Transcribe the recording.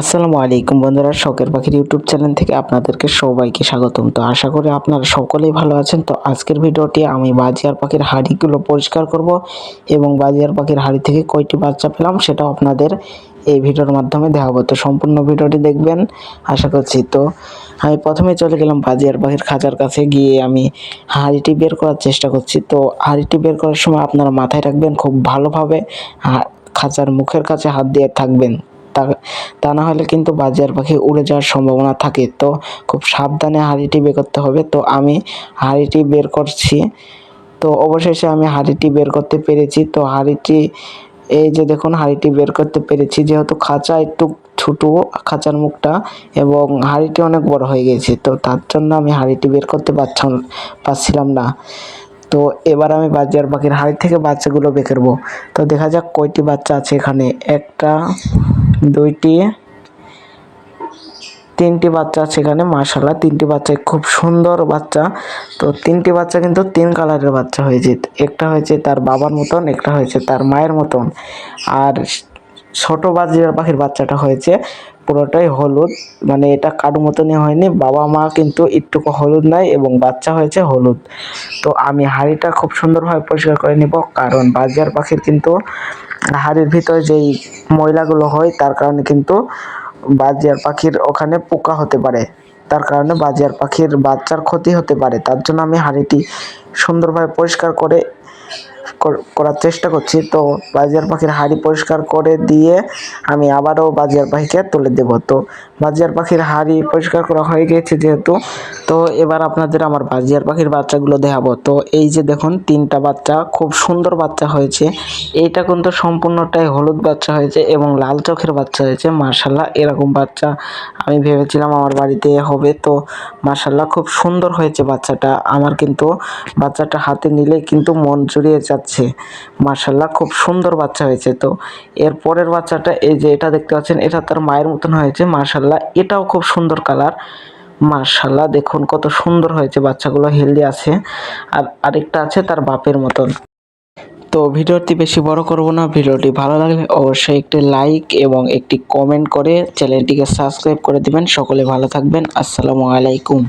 আসসালামু আলাইকুম বন্ধুরা, শখের পাখির ইউটিউব চ্যানেল থেকে আপনাদেরকে সবাইকে স্বাগতম। তো আশা করি আপনারা সকলেই ভালো আছেন। তো আজকের ভিডিওটি আমি বাজিয়ার পাখির হাড়িগুলো পরিষ্কার করব এবং বাজিয়ার পাখির হাড়ি থেকে কয়টি বাচ্চা পেলাম সেটাও আপনাদের এই ভিডিওর মাধ্যমে দেখাবো। তো সম্পূর্ণ ভিডিওটি দেখবেন, আশা করছি। তো আমি প্রথমে চলে গেলাম বাজিয়ার পাখির খাঁচার কাছে গিয়ে আমি হাঁড়িটি বের করার চেষ্টা করছি। তো হাঁড়িটি বের করার সময় আপনারা মাথায় রাখবেন খুব ভালোভাবে খাঁচার মুখের কাছে হাত দিয়ে থাকবেন। তা তা না হলে কিন্তু বাজার পাখি উড়ে যাওয়ার সম্ভাবনা থাকে। তো খুব সাবধানে হাঁড়িটি বের করতে হবে। তো আমি হাঁড়িটি বের করছি। তো অবশেষে আমি হাঁড়িটি বের করতে পেরেছি। তো হাঁড়িটি, এই যে দেখুন, হাঁড়িটি বের করতে পেরেছি। যেহেতু খাঁচা একটু ছোটো, খাঁচার মুখটা, এবং হাঁড়িটি অনেক বড় হয়ে গেছে। তো তার জন্য আমি হাঁড়িটি বের করতে পারছিলাম পারছিলাম না। তো এবার আমি বাজার পাখির হাড়ি থেকে বাচ্চাগুলো বের করব। তো দেখা যাক কয়টি বাচ্চা আছে এখানে। একটা দুইটি, তিনটি বাচ্চা আছে এখানে মাশাল্লাহ তিনটি বাচ্চা খুব সুন্দর বাচ্চা। তো তিনটি বাচ্চা কিন্তু তিন কালারের বাচ্চা হয়েছে। একটা হয়েছে তার বাবার মতন, একটা হয়েছে তার মায়ের মতন। আর ছোটো বাজির পাখির বাচ্চাটা হয়েছে পুরোটাই হলুদ। মানে এটা কারও মতনই হয়নি। বাবা মা কিন্তু একটুকু হলুদ নাই এবং বাচ্চা হয়েছে হলুদ। তো আমি হাঁড়িটা খুব সুন্দরভাবে পরিষ্কার করে নিব কারণ বাজার পাখির কিন্তু হাড়ির ভিতরে যেই ময়লাগুলো হয়, তার কারণে কিন্তু বাজিয়ার পাখির ওখানে পোকা হতে পারে। তার কারণে বাজিয়ার পাখির বাচ্চার ক্ষতি হতে পারে। তার জন্য আমি হাঁড়িটি সুন্দরভাবে পরিষ্কার করে কর- করার চেষ্টা করছি। তো বাজিয়ার পাখির হাঁড়ি পরিষ্কার করে দিয়ে আমি আবারও বাজিয়ার পাখিকে তুলে দেব। তো বাজিয়ার পাখির হাঁড়ি পরিষ্কার করা হয়ে গেছে যেহেতু, তো এবার আপনাদের আমার বাজিয়ার পাখির বাচ্চাগুলো দেখাবো। তো এই যে দেখুন, তিনটা বাচ্চা, খুব সুন্দর বাচ্চা হয়েছে। এইটা কিন্তু সম্পূর্ণটাই হলুদ বাচ্চা হয়েছে এবং লাল চোখের বাচ্চা হয়েছে। মার্শাল্লাহ এরকম বাচ্চা আমি ভেবেছিলাম আমার বাড়িতে হবে। তো মার্শাল্লাহ খুব সুন্দর হয়েছে বাচ্চাটা। আমার কিন্তু বাচ্চাটা হাতে নিলে কিন্তু মন জুড়িয়ে যাচ্ছে। মার্শাল্লাহ খুব সুন্দর বাচ্চা হয়েছে তো। এর পরের বাচ্চাটা, এই যে এটা দেখতে পাচ্ছেন, এটা তার মায়ের মতন হয়েছে মার্শাল্লাহ এটাও খুব সুন্দর কালার। মার্শাল্লাহ দেখুন কত সুন্দর হয়েছে, বাচ্চাগুলো হেলদি আছে। আর আরেকটা আছে তার বাপের মতন। তো ভিডিওটি বেশি বড় করব না, ভিডিওটি ভালো লাগলে অবশ্যই একটি লাইক এবং একটি কমেন্ট করে চ্যানেলটিকে সাবস্ক্রাইব করে দিবেন। সকলে ভালো থাকবেন। আসসালামু আলাইকুম।